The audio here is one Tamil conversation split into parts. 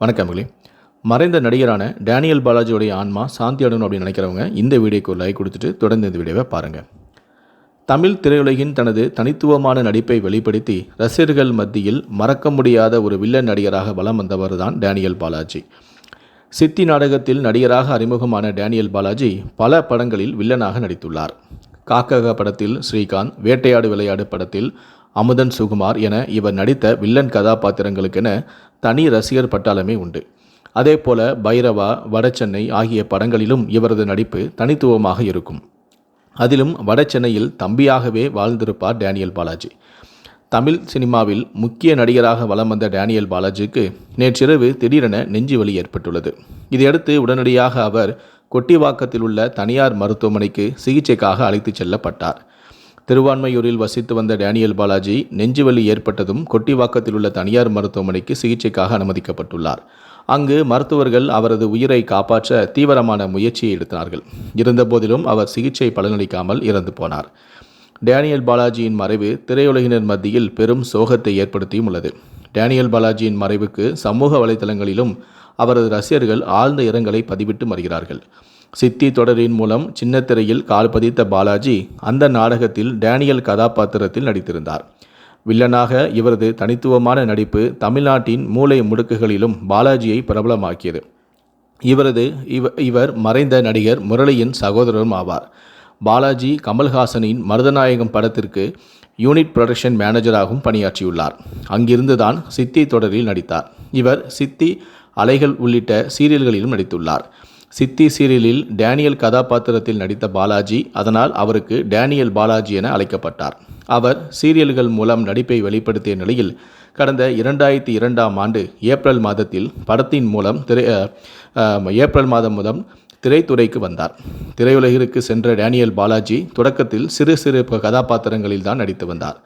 வணக்கங்களே மறைந்த நடிகரான டேனியல் பாலாஜியோடைய ஆன்மா சாந்தி அடணும் அப்படின்னு நினைக்கிறவங்க இந்த வீடியோக்கு ஒரு லைக் கொடுத்துட்டு தொடர்ந்து இந்த வீடியோவை பாருங்கள் தமிழ் திரையுலகின் தனது தனித்துவமான நடிப்பை வெளிப்படுத்தி ரசிகர்கள் மத்தியில் மறக்க முடியாத ஒரு வில்லன் நடிகராக வலம் வந்தவர் தான் டேனியல் பாலாஜி. சித்தி நாடகத்தில் நடிகராக அறிமுகமான டேனியல் பாலாஜி பல படங்களில் வில்லனாக நடித்துள்ளார். காக்கக படத்தில் ஸ்ரீகாந்த் வேட்டையாடு விளையாடு படத்தில் அமுதன் சுகுமார் என இவர் நடித்த வில்லன் கதாபாத்திரங்களுக்கென தனி ரசிகர் பட்டாளமே உண்டு. அதேபோல பைரவா வடசென்னை ஆகிய படங்களிலும் இவரது நடிப்பு தனித்துவமாக இருக்கும். அதிலும் வடசென்னையில் தம்பியாகவே வாழ்ந்திருப்பார் டேனியல் பாலாஜி. தமிழ் சினிமாவில் முக்கிய நடிகராக வலம் வந்த டேனியல் பாலாஜிக்கு நேற்றிரவு திடீரென நெஞ்சு வலி ஏற்பட்டுள்ளது. இதையடுத்து உடனடியாக அவர் கொட்டிவாக்கத்தில் உள்ள தனியார் மருத்துவமனைக்கு சிகிச்சைக்காக அழைத்துச் செல்லப்பட்டார். திருவான்மையூரில் வசித்து வந்த டேனியல் பாலாஜி நெஞ்சுவலி ஏற்பட்டதும் கொட்டிவாக்கத்தில் உள்ள தனியார் மருத்துவமனைக்கு சிகிச்சைக்காக அனுமதிக்கப்பட்டுள்ளார். அங்கு மருத்துவர்கள் அவரது உயிரை காப்பாற்ற தீவிரமான முயற்சியை எடுத்தார்கள். இருந்தபோதிலும் அவர் சிகிச்சை பலனளிக்காமல் இறந்து போனார். டேனியல் பாலாஜியின் மறைவு திரையுலகினர் மத்தியில் பெரும் சோகத்தை ஏற்படுத்தியும் உள்ளது. டேனியல் பாலாஜியின் மறைவுக்கு சமூக வலைதளங்களிலும் அவரது ரசிகர்கள் ஆழ்ந்த இரங்கலை பதிவிட்டு வருகிறார்கள் சித்தி தொடரின் மூலம் சின்னத்திரையில் கால் பதித்த பாலாஜி அந்த நாடகத்தில் டேனியல் கதாபாத்திரத்தில் நடித்திருந்தார். வில்லனாக இவரது தனித்துவமான நடிப்பு தமிழ்நாட்டின் மூலை முடுக்குகளிலும் பாலாஜியை பிரபலமாக்கியது. இவரது இவ இவர் மறைந்த நடிகர் முரளியின் சகோதரரும் ஆவார். பாலாஜி கமல்ஹாசனின் மருதநாயகம் படத்திற்கு யூனிட் ப்ரொடக்ஷன் மேனேஜராகவும் பணியாற்றியுள்ளார். அங்கிருந்துதான் சித்தி தொடரில் நடித்தார். இவர் சித்தி அலைகள் உள்ளிட்ட சீரியல்களிலும் நடித்துள்ளார். சித்தி சீரியலில் டேனியல் கதாபாத்திரத்தில் நடித்த பாலாஜி அதனால் அவருக்கு டேனியல் பாலாஜி என அழைக்கப்பட்டார். அவர் சீரியல்கள் மூலம் நடிப்பை வெளிப்படுத்திய நிலையில் கடந்த இரண்டாயிரத்தி இரண்டாம் ஆண்டு ஏப்ரல் மாதத்தில் படத்தின் மூலம் திரை ஏப்ரல் மாதம் மூலம் திரைத்துறைக்கு வந்தார். திரையுலகிற்கு சென்ற டேனியல் பாலாஜி தொடக்கத்தில் சிறு சிறு கதாபாத்திரங்களில் தான் நடித்து வந்தார்.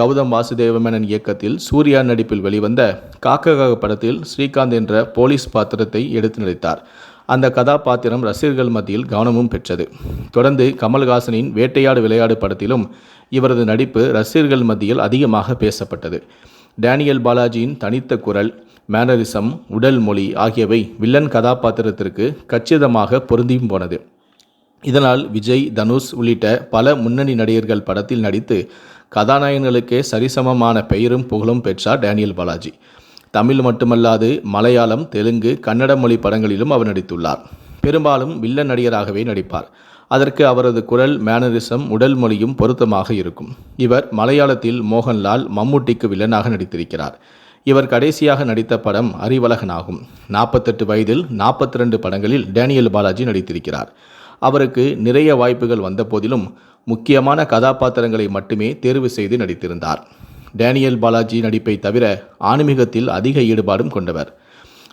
கௌதம் வாசுதேவமேனன் இயக்கத்தில் சூர்யா நடிப்பில் வெளிவந்த காக்கக படத்தில் ஸ்ரீகாந்த் என்ற போலீஸ் பாத்திரத்தை எடுத்து நடித்தார். அந்த கதாபாத்திரம் ரசிகர்கள் மத்தியில் கவனமும் பெற்றது. தொடர்ந்து கமல்ஹாசனின் வேட்டையாடு விளையாடு படத்திலும் இவரது நடிப்பு ரசிகர்கள் மத்தியில் அதிகமாக பேசப்பட்டது. டேனியல் பாலாஜியின் தனித்த குரல் மேனரிசம் உடல் மொழி ஆகியவை வில்லன் கதாபாத்திரத்திற்கு கச்சிதமாக பொருந்தியும் போனது. இதனால் விஜய் தனுஷ் உள்ளிட்ட பல முன்னணி நடிகர்கள் படத்தில் நடித்து கதாநாயகர்களுக்கே சரிசமமான பெயரும் புகழும் பெற்றார் டேனியல் பாலாஜி. தமிழ் மட்டுமல்லாது மலையாளம் தெலுங்கு கன்னட மொழி படங்களிலும் அவர் நடித்துள்ளார். பெரும்பாலும் வில்லன் நடிகராகவே நடிப்பார். அதற்கு அவரது குரல் மேனரிசம் உடல் மொழியும் பொருத்தமாக இருக்கும். இவர் மலையாளத்தில் மோகன்லால் மம்முட்டிக்கு வில்லனாக நடித்திருக்கிறார். இவர் கடைசியாக நடித்த படம் அறிவழகன் ஆகும் நாற்பத்தெட்டு வயதில் நாற்பத்தி ரெண்டு படங்களில் டேனியல் பாலாஜி நடித்திருக்கிறார். அவருக்கு நிறைய வாய்ப்புகள் வந்த போதிலும் முக்கியமான கதாபாத்திரங்களை மட்டுமே தேர்வு செய்து நடித்திருந்தார். டேனியல் பாலாஜி நடிப்பை தவிர ஆன்மீகத்தில் அதிக ஈடுபாடும் கொண்டவர்.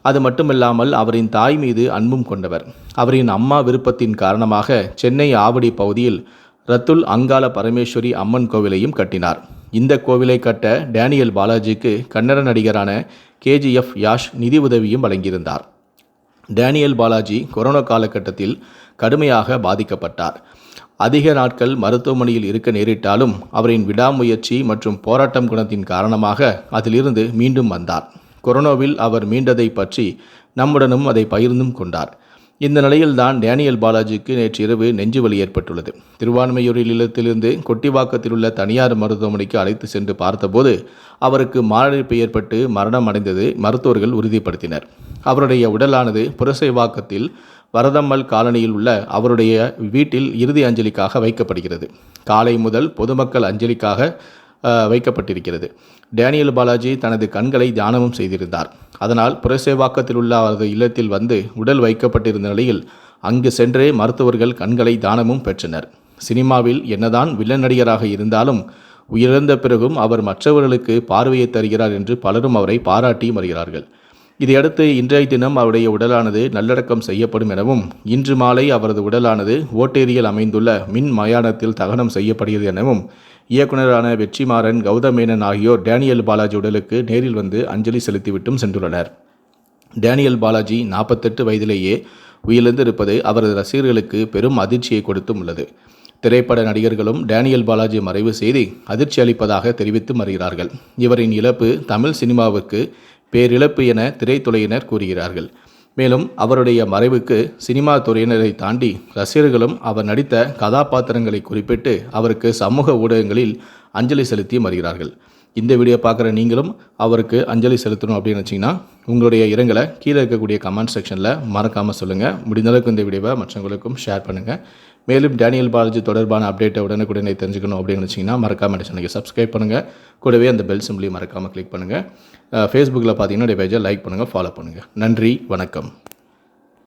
அது மட்டுமில்லாமல் அவரின் தாய் மீது அன்பும் கொண்டவர். அவரின் அம்மா விருப்பத்தின் காரணமாக சென்னை ஆவடி பகுதியில் ரத்துல் அங்காள பரமேஸ்வரி அம்மன் கோவிலையும் கட்டினார். இந்த கோவிலை கட்ட டேனியல் பாலாஜிக்கு கன்னட நடிகரான கேஜிஎஃப் யாஷ் நிதி உதவியும் வழங்கியிருந்தார். டேனியல் பாலாஜி கொரோனா காலகட்டத்தில் கடுமையாக பாதிக்கப்பட்டார். அதிக நாட்கள் மருத்துவமனையில் இருக்க நேரிட்டாலும் அவரின் விடாமுயற்சி மற்றும் போராட்டம் குணத்தின் காரணமாக அதிலிருந்து மீண்டும் வந்தார். கொரோனாவில் அவர் மீண்டதை பற்றி நம்முடனும் அதை பகிர்ந்தும் கொண்டார். இந்த நிலையில்தான் டேனியல் பாலாஜிக்கு நேற்று இரவு நெஞ்சுவலி ஏற்பட்டுள்ளது. திருவான்மையூரில் இல்லத்திலிருந்து கொட்டிவாக்கத்தில் உள்ள தனியார் மருத்துவமனைக்கு அழைத்து சென்று பார்த்தபோது அவருக்கு மாரடைப்பு ஏற்பட்டு மரணம் அடைந்தது மருத்துவர்கள் உறுதிப்படுத்தினர். அவருடைய உடலானது புரசைவாக்கத்தில் வரதம்மல் காலனியில் உள்ள அவருடைய வீட்டில் இறுதி அஞ்சலிக்காக வைக்கப்படுகிறது. காலை முதல் பொதுமக்கள் அஞ்சலிக்காக வைக்கப்பட்டிருக்கிறது. டேனியல் பாலாஜி தனது கண்களை தியானமும் செய்திருந்தார். அதனால் புரசேவாக்கத்தில் உள்ள அவரது இல்லத்தில் வந்து உடல் வைக்கப்பட்டிருந்த நிலையில் அங்கு சென்றே மருத்துவர்கள் கண்களை தானமும் பெற்றனர். சினிமாவில் என்னதான் வில்லன் நடிகராக இருந்தாலும் உயிரிழந்த பிறகும் அவர் மற்றவர்களுக்கு பார்வையை தருகிறார் என்று பலரும் அவரை பாராட்டி வருகிறார்கள் இதையடுத்து இன்றைய தினம் அவருடைய உடலானது நல்லடக்கம் செய்யப்படும் எனவும் இன்று மாலை அவரது உடலானது ஓட்டேரியில் அமைந்துள்ள மின் மயானத்தில் தகனம் செய்யப்படுகிறது எனவும் இயக்குநரான வெற்றிமாறன் கௌதமேனன் ஆகியோர் டேனியல் பாலாஜி உடலுக்கு நேரில் வந்து அஞ்சலி செலுத்திவிட்டும் சென்றுள்ளனர். டேனியல் பாலாஜி நாற்பத்தெட்டு வயதிலேயே உயிரிழந்திருப்பது அவரது ரசிகர்களுக்கு பெரும் அதிர்ச்சியை கொடுத்தும் உள்ளது. திரைப்பட நடிகர்களும் டேனியல் பாலாஜி மறைவு செய்தி அதிர்ச்சி அளிப்பதாக தெரிவித்து வருகிறார்கள். இவரின் இழப்பு தமிழ் சினிமாவுக்கு பேரிழப்பு என திரைத்துறையினர் கூறுகிறார்கள். மேலும் அவருடைய மறைவுக்கு சினிமா துறையினரை தாண்டி ரசிகர்களும் அவர் நடித்த கதாபாத்திரங்களை குறிப்பிட்டு அவருக்கு சமூக ஊடகங்களில் அஞ்சலி செலுத்தி வருகிறார்கள். இந்த வீடியோ பார்க்குற நீங்களும் அவருக்கு அஞ்சலி செலுத்தணும் அப்படின்னு வச்சிங்கன்னா உங்களுடைய இரங்கலை கீழே இருக்கக்கூடிய கமெண்ட் செக்ஷனில் மறக்காமல் சொல்லுங்கள் முடிந்தளவுக்கு இந்த வீடியோவை மற்றவங்களுக்கும் ஷேர் பண்ணுங்கள் மேலும் டேனியல் பாலாஜி தொடர்பான அப்டேட்டை உடனுக்குடனே தெரிஞ்சுக்கணும் அப்படின்னு நினச்சிங்கன்னா மறக்காமல் சேனலுக்கு சப்ஸ்கிரைப் பண்ணுங்கள் கூடவே அந்த பெல் சிம்லையும் மறக்காமல் கிளிக் பண்ணுங்கள் ஃபேஸ்புக்கில் பார்த்தீங்கன்னா பேஜை லைக் பண்ணுங்கள் ஃபாலோ பண்ணுங்கள் நன்றி வணக்கம்.